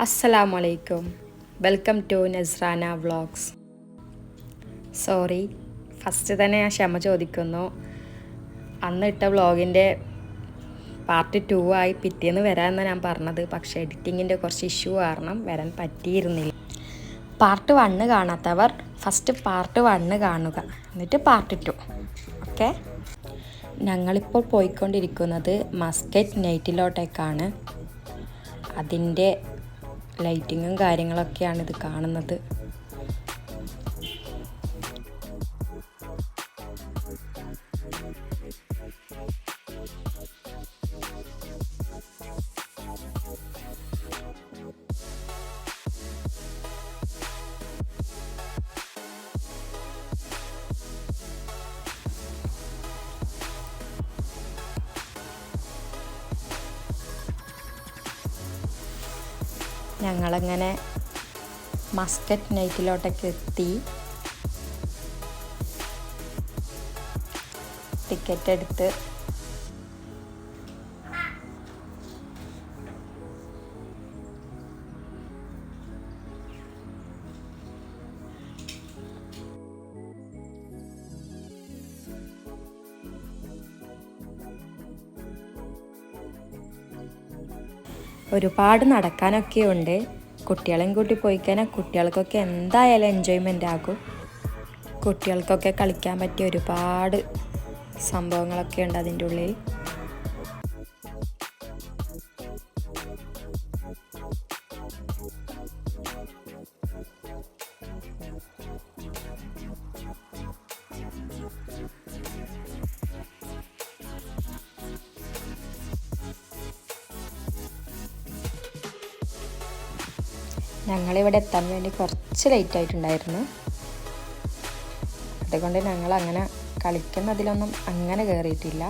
അസ്സലാമലൈക്കും. Welcome to Nasrana vlogs. Sorry first തന്നെ ഞാൻ ക്ഷമ ചോദിക്കുന്നു. അന്ന് ഇട്ട വ്ളോഗിന്റെ പാർട്ട് ടു ആയി പിറ്റേന്ന് വരാമെന്നാണ് ഞാൻ പറഞ്ഞത്. പക്ഷേ എഡിറ്റിങ്ങിന്റെ കുറച്ച് ഇഷ്യൂ കാരണം വരാൻ പറ്റിയിരുന്നില്ല. പാർട്ട് വണ്ണ് കാണാത്തവർ ഫസ്റ്റ് പാർട്ട് വണ്ണ് കാണുക. എന്നിട്ട് പാർട്ട് ടു. ഓക്കെ? ഞങ്ങളിപ്പോൾ പോയിക്കൊണ്ടിരിക്കുന്നത് മസ്കറ്റ് നൈറ്റിലോട്ടേക്കാണ്. അതിന്റെ ലൈറ്റിങ്ങും കാര്യങ്ങളൊക്കെയാണ് ഇത് കാണുന്നത്. ഞങ്ങളങ്ങനെ മസ്കറ്റ് നൈറ്റിലോട്ടൊക്കെ എത്തി. ടിക്കറ്റ് എടുത്ത് ഒരുപാട് നടക്കാനൊക്കെ ഉണ്ട് കുട്ടികളെയും കൂട്ടി പോയി കഴിഞ്ഞാൽ കുട്ടികൾക്കൊക്കെ എന്തായാലും എൻജോയ്മെന്റ് ആകും. കുട്ടികൾക്കൊക്കെ കളിക്കാൻ പറ്റിയ ഒരുപാട് സംഭവങ്ങളൊക്കെ ഉണ്ട് അതിന്റെ ഉള്ളിൽ. ഞങ്ങളിവിടെ എത്താൻ വേണ്ടി കുറച്ച് ലേറ്റ് ആയിട്ടുണ്ടായിരുന്നു അതുകൊണ്ട് ഞങ്ങൾ അങ്ങനെ കളിക്കുന്നതിലൊന്നും അങ്ങനെ കയറിയിട്ടില്ല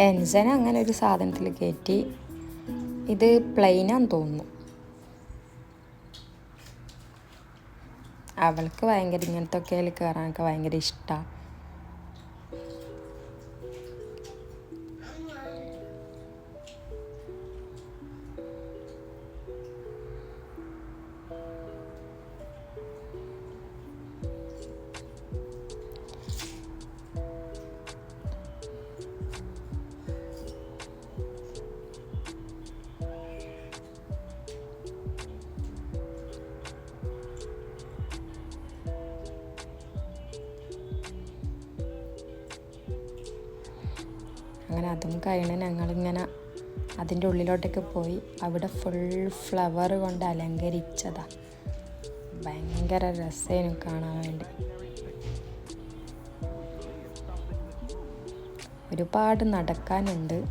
എൻസനെ അങ്ങനെ ഒരു സാധനത്തിൽ കയറ്റി. ഇത് പ്ലെയിനാന്ന് തോന്നുന്നു. അവൾക്ക് ഭയങ്കര ഇങ്ങനത്തെ ഒക്കെ കയറാനൊക്കെ ഭയങ്കര ഇഷ്ടമാണ് അങ്ങനെ അതും കഴിഞ്ഞ് ഞങ്ങളിങ്ങനെ അതിന്റെ ഉള്ളിലോട്ടൊക്കെ പോയി. അവിടെ ഫുൾ ഫ്ലവർ കൊണ്ട് അലങ്കരിച്ചതാ. ഭയങ്കര രസമായിരുന്നു കാണാൻ വേണ്ടി. ഒരുപാട് നടക്കാനുണ്ട്.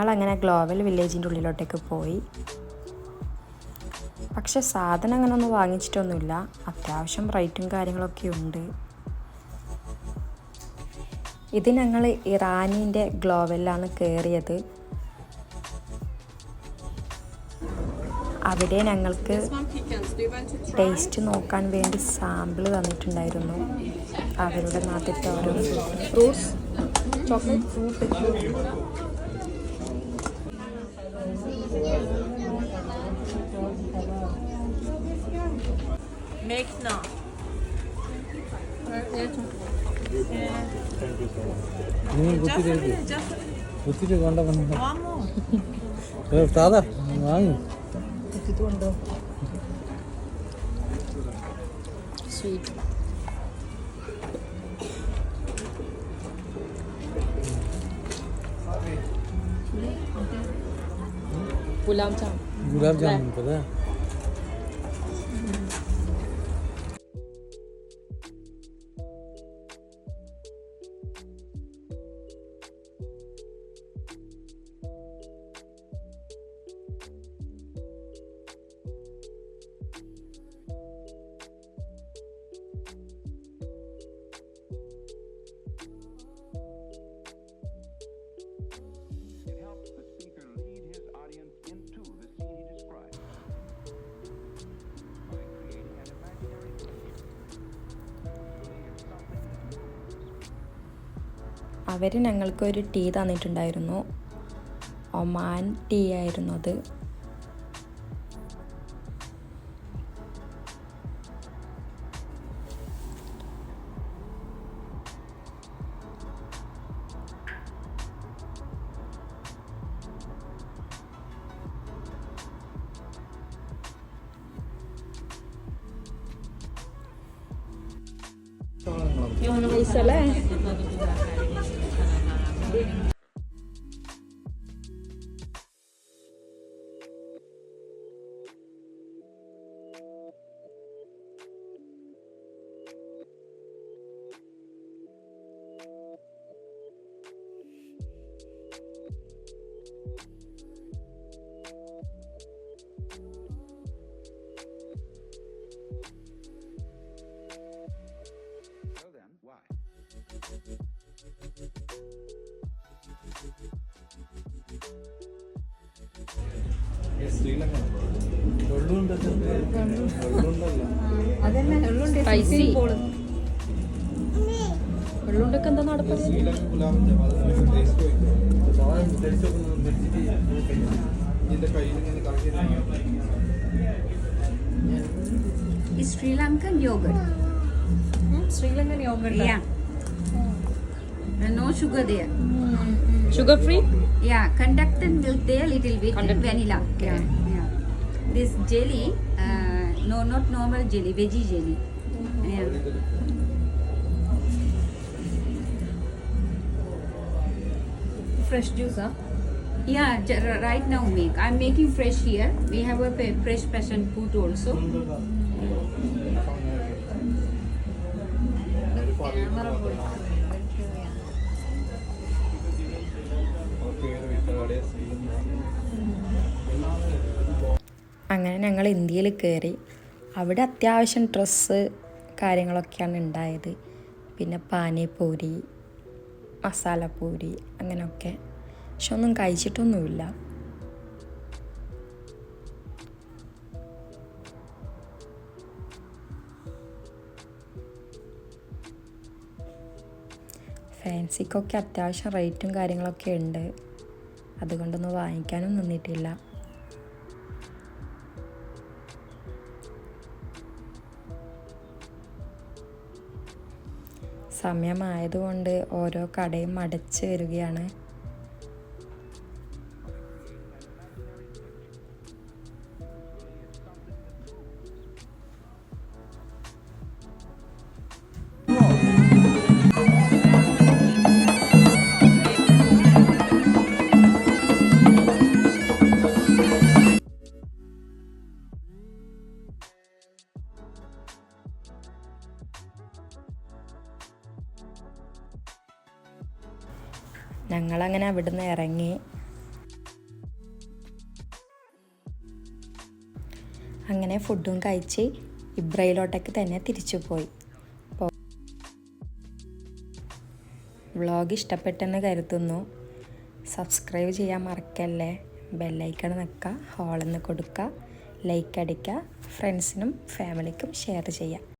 ഞങ്ങളങ്ങനെ ഗ്ലോബൽ വില്ലേജിന്റെ ഉള്ളിലോട്ടേക്ക് പോയി. പക്ഷെ സാധനം അങ്ങനെ ഒന്നും വാങ്ങിച്ചിട്ടൊന്നുമില്ല. അത്യാവശ്യം റേറ്റും കാര്യങ്ങളൊക്കെ ഉണ്ട്. ഇത് ഞങ്ങൾ ഇറാനിന്റെ ഗ്ലോവലിലാണ് കയറിയത്. അവിടെ ഞങ്ങൾക്ക് ടേസ്റ്റ് നോക്കാൻ വേണ്ടി സാമ്പിൾ തന്നിട്ടുണ്ടായിരുന്നു. അവരുടെ നാട്ടിലത്തെ ഓരോ fruits chocolate fruit Mekna. Thank you so much. नहीं गुटी Just a रहेगी minute, just a minute. गुटी से गांडा बनेगा One more. तो उठा दा वांग ಸ್ವೀಟ್ ಗುಲಾಬ್ ಜಾಮ್ गुलाब जामुन पता है അവർ ഞങ്ങൾക്ക് ഒരു ടീ തന്നിട്ടുണ്ടായിരുന്നു. ഒമാൻ ടീ ആയിരുന്നു അത് So is Sri Lankan yogurt. Sri Lankan yogurt. Yeah. And no sugar there. Sugar free Yeah, conducted milk there, a little bit Conducted, vanilla. okay. Yeah, yeah. This jelly, uh, no, not normal jelly, veggie jelly. Yeah. Fresh juice, huh? Yeah, j- r- right now make. I'm making fresh here. We have a pa- fresh passion fruit also. അങ്ങനെ ഞങ്ങൾ ഇന്ത്യയിൽ കയറി. അവിടെ അത്യാവശ്യം dress കാര്യങ്ങളൊക്കെയാണ് ഉണ്ടായത്. പിന്നെ പാനിപൂരി മസാലപ്പൂരി അങ്ങനെയൊക്കെ. പക്ഷെ ഒന്നും കഴിച്ചിട്ടൊന്നുമില്ല. ഫാൻസിക്കൊക്കെ അത്യാവശ്യം റേറ്റും കാര്യങ്ങളൊക്കെ ഉണ്ട്. അതുകൊണ്ടൊന്നും വാങ്ങിക്കാനും നിന്നിട്ടില്ല. സമയമായതുകൊണ്ട് ഓരോ കടയും അടച്ച് വരികയാണ്. ഞങ്ങളങ്ങനെ അവിടുന്ന് ഇറങ്ങി. അങ്ങനെ ഫുഡും കഴിച്ച് ഇബ്രയിലോട്ടേക്ക് തന്നെ തിരിച്ചു പോയി. വ്ളോഗ് ഇഷ്ടപ്പെട്ടെന്ന് കരുതുന്നു. സബ്സ്ക്രൈബ് ചെയ്യാൻ മറക്കല്ലേ? ബെല്ലൈക്കൺ നിൽക്കുക ഹോളെന്ന് കൊടുക്കുക ലൈക്ക് അടിക്കുക ഫ്രണ്ട്സിനും ഫാമിലിക്കും ഷെയർ ചെയ്യുക.